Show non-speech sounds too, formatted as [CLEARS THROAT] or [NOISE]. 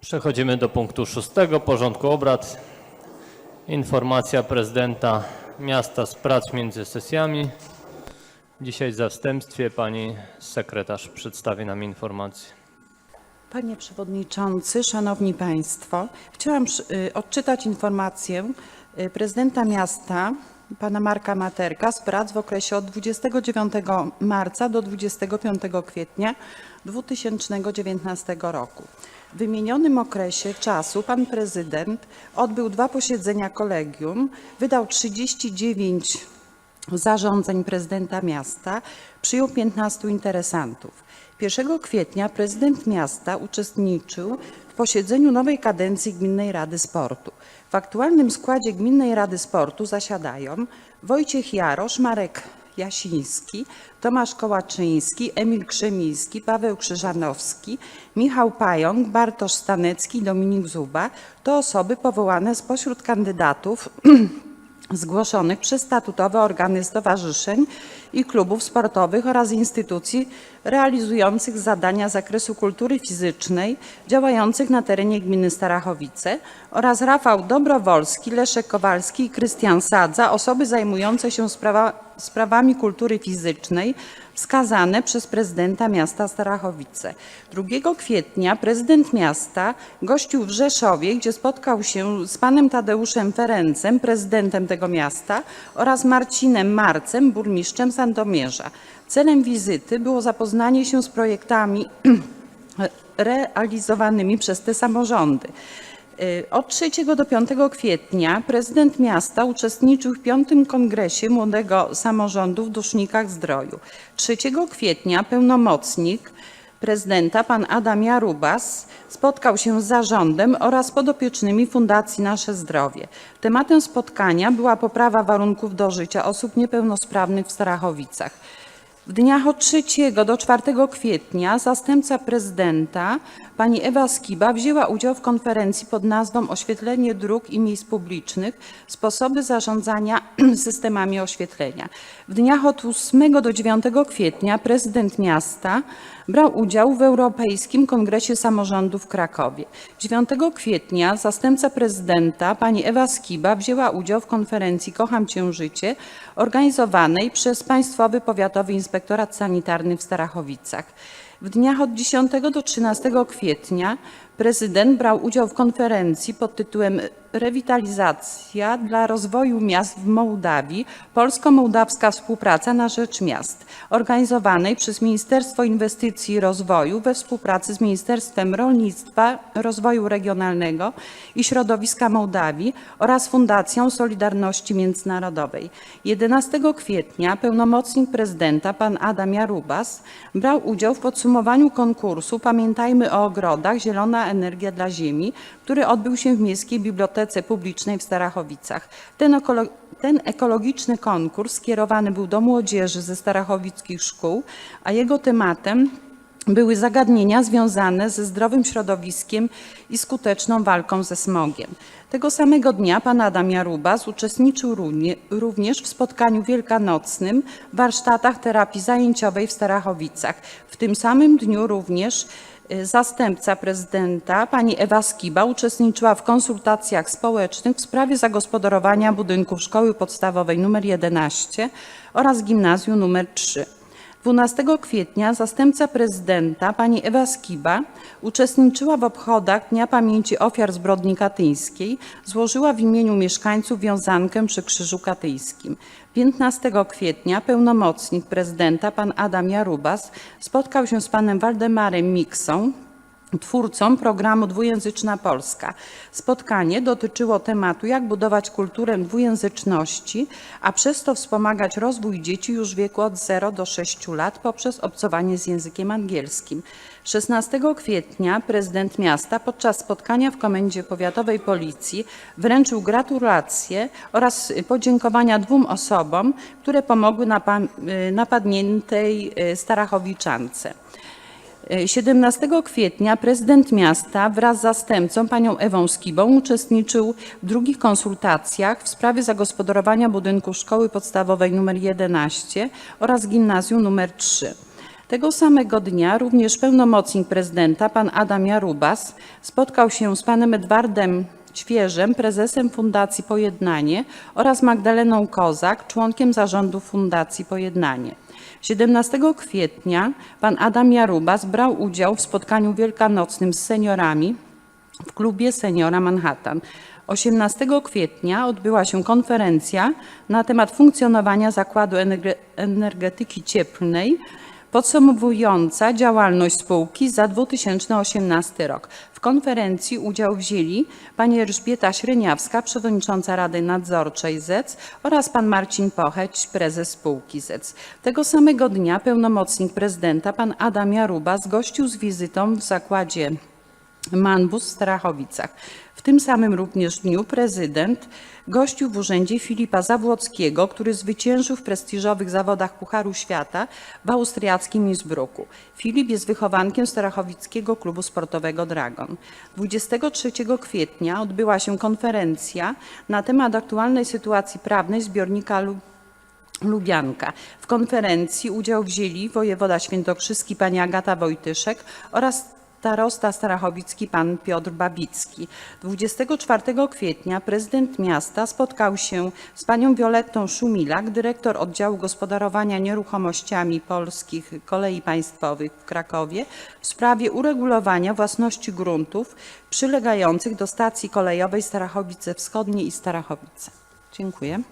Przechodzimy do punktu szóstego porządku obrad. Informacja prezydenta miasta z prac między sesjami. Dzisiaj w zastępstwie pani sekretarz przedstawi nam informację. Panie Przewodniczący, Szanowni Państwo, chciałam y, odczytać informację y, prezydenta miasta, pana Marka Materka, z prac w okresie od 29 marca do 25 kwietnia 2019 roku. W wymienionym okresie czasu pan prezydent odbył dwa posiedzenia kolegium, wydał 39 zarządzeń prezydenta miasta przyjął 15 interesantów. 1 kwietnia prezydent miasta uczestniczył w posiedzeniu nowej kadencji Gminnej Rady Sportu. W aktualnym składzie Gminnej Rady Sportu zasiadają Wojciech Jarosz, Marek Jasiński, Tomasz Kołaczyński, Emil Krzemiński, Paweł Krzyżanowski, Michał Pająk, Bartosz Stanecki, Dominik Zuba. To osoby powołane spośród kandydatów [CLEARS THROAT] zgłoszonych przez statutowe organy stowarzyszeń i klubów sportowych oraz instytucji realizujących zadania z zakresu kultury fizycznej działających na terenie gminy Starachowice oraz Rafał Dobrowolski, Leszek Kowalski i Krystian Sadza, osoby zajmujące się sprawa, sprawami kultury fizycznej wskazane przez prezydenta miasta Starachowice. 2 kwietnia prezydent miasta gościł w Rzeszowie, gdzie spotkał się z panem Tadeuszem Ferencem, prezydentem tego miasta oraz Marcinem Marcem, burmistrzem Sandomierza. Celem wizyty było zapoznanie się z projektami [CLEARS THROAT] realizowanymi przez te samorządy. Od 3 do 5 kwietnia prezydent miasta uczestniczył w piątym kongresie Młodego Samorządu w Dusznikach Zdroju. 3 kwietnia pełnomocnik prezydenta pan Adam Jarubas spotkał się z zarządem oraz podopiecznymi Fundacji Nasze Zdrowie. Tematem spotkania była poprawa warunków do życia osób niepełnosprawnych w Starachowicach. W dniach od 3 do 4 kwietnia zastępca prezydenta pani Ewa Skiba wzięła udział w konferencji pod nazwą Oświetlenie dróg i miejsc publicznych sposoby zarządzania [CLEARS THROAT] systemami oświetlenia. W dniach od 8 do 9 kwietnia prezydent miasta brał udział w Europejskim Kongresie Samorządu w Krakowie. 9 kwietnia zastępca prezydenta pani Ewa Skiba wzięła udział w konferencji Kocham Cię Życie organizowanej przez Państwowy Powiatowy Inspektorat Sanitarny w Starachowicach. W dniach od 10 do 13 kwietnia prezydent brał udział w konferencji pod tytułem Rewitalizacja dla rozwoju miast w Mołdawii Polsko-Mołdawska współpraca na rzecz miast, organizowanej przez Ministerstwo Inwestycji i Rozwoju we współpracy z Ministerstwem Rolnictwa, Rozwoju Regionalnego i Środowiska Mołdawii oraz Fundacją Solidarności Międzynarodowej. 11 kwietnia pełnomocnik prezydenta pan Adam Jarubas brał udział w podsumowaniu konkursu Pamiętajmy o ogrodach Zielona energia dla ziemi, który odbył się w Miejskiej Bibliotece Publicznej w Starachowicach. Ten, ten ekologiczny konkurs skierowany był do młodzieży ze starachowickich szkół, a jego tematem były zagadnienia związane ze zdrowym środowiskiem i skuteczną walką ze smogiem. Tego samego dnia pan Adam Jarubas uczestniczył równie- również w spotkaniu wielkanocnym w warsztatach terapii zajęciowej w Starachowicach. W tym samym dniu również y, zastępca prezydenta pani Ewa Skiba uczestniczyła w konsultacjach społecznych w sprawie zagospodarowania budynków szkoły podstawowej nr 11 oraz gimnazjum nr 3. 12 kwietnia zastępca prezydenta pani Ewa Skiba uczestniczyła w obchodach Dnia Pamięci Ofiar Zbrodni Katyńskiej, złożyła w imieniu mieszkańców wiązankę przy Krzyżu Katyńskim. 15 kwietnia pełnomocnik prezydenta pan Adam Jarubas spotkał się z panem Waldemarem Miksą, twórcą programu Dwujęzyczna Polska. Spotkanie dotyczyło tematu, jak budować kulturę dwujęzyczności, a przez to wspomagać rozwój dzieci już w wieku od 0 do 6 lat poprzez obcowanie z językiem angielskim. 16 kwietnia prezydent miasta podczas spotkania w Komendzie Powiatowej Policji wręczył gratulacje oraz podziękowania dwóm osobom, które pomogły napa- napadniętej e, Starachowiczance. 17 kwietnia prezydent miasta wraz z zastępcą panią Ewą Skibą uczestniczył w drugich konsultacjach w sprawie zagospodarowania budynku szkoły podstawowej nr 11 oraz gimnazjum nr 3. Tego samego dnia również pełnomocnik prezydenta, pan Adam Jarubas, spotkał się z panem Edwardem Ćwierzem, prezesem Fundacji Pojednanie oraz Magdaleną Kozak, członkiem zarządu Fundacji Pojednanie. 17 kwietnia pan Adam Jarubas brał udział w spotkaniu wielkanocnym z seniorami w klubie Seniora Manhattan. 18 kwietnia odbyła się konferencja na temat funkcjonowania Zakładu Energe- Energetyki Cieplnej podsumowująca działalność spółki za 2018 rok. W konferencji udział wzięli pani Elżbieta Śreniawska, przewodnicząca Rady Nadzorczej ZEC oraz pan Marcin Pocheć, prezes spółki ZEC. Tego samego dnia pełnomocnik prezydenta, pan Adam Jaruba, zgościł z wizytą w zakładzie Manbus w Strachowicach. Tym samym również dniu prezydent gościł w urzędzie Filipa Zawłockiego, który zwyciężył w prestiżowych zawodach Pucharu Świata w austriackim Innsbrucku. Filip jest wychowankiem Strachowickiego Klubu Sportowego Dragon. 23 kwietnia odbyła się konferencja na temat aktualnej sytuacji prawnej zbiornika Lu- Lubianka. W konferencji udział wzięli wojewoda świętokrzyski pani Agata Wojtyszek oraz starosta starachowicki pan Piotr Babicki. 24 kwietnia prezydent miasta spotkał się z panią Violettą Szumilak, dyrektor oddziału gospodarowania nieruchomościami polskich kolei państwowych w Krakowie w sprawie uregulowania własności gruntów przylegających do stacji kolejowej Starachowice Wschodnie i Starachowice. Dziękuję.